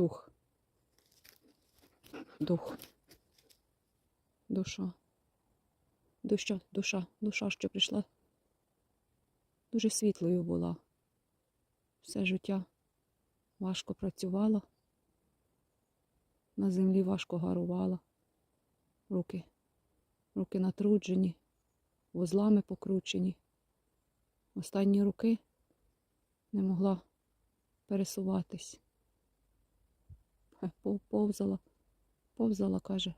дух. Дух. Душа. Душа, душа, душа, що прийшла. Дуже світлою була. Все життя важко працювала. На землі важко гарувала. Руки, руки натруджені, вузлами покручені. Останні руки не могла пересуватись. Е, пов- Повзала, повзала, каже,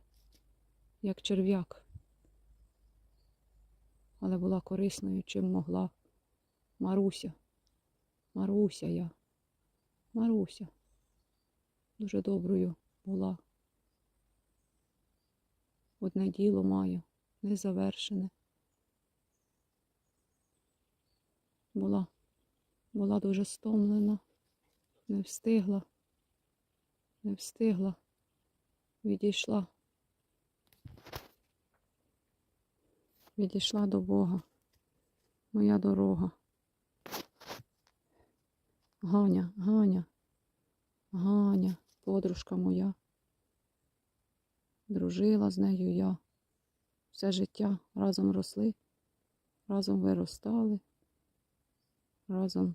як черв'як. Але була корисною, чим могла. Маруся, Маруся я, Маруся. Дуже доброю була. Одне діло маю, незавершене. Була, була дуже стомлена, не встигла, не встигла, відійшла. Відійшла до Бога. Моя дорога. Ганя, Ганя, Ганя, подружка моя. Дружила з нею я. Все життя разом росли, разом виростали, разом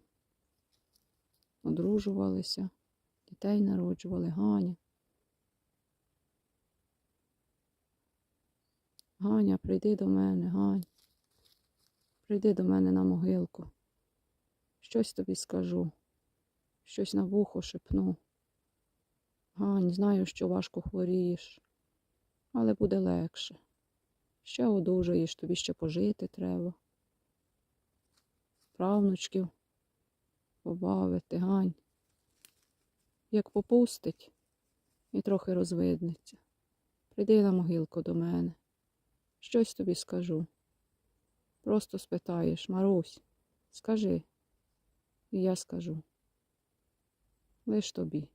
одружувалися, дітей народжували, Ганя. Ганя, прийди до мене, Гань. Прийди до мене на могилку. Щось тобі скажу, щось на вухо шепну. Гань, знаю, що важко хворієш, але буде легше. Ще одужаєш, тобі ще пожити треба. Правнучків побавити, Гань. Як попустить і трохи розвиднеться. Прийди на могилку до мене. Щось тобі скажу. Просто спитаєш, Марусь, скажи, і я скажу. Лиш тобі.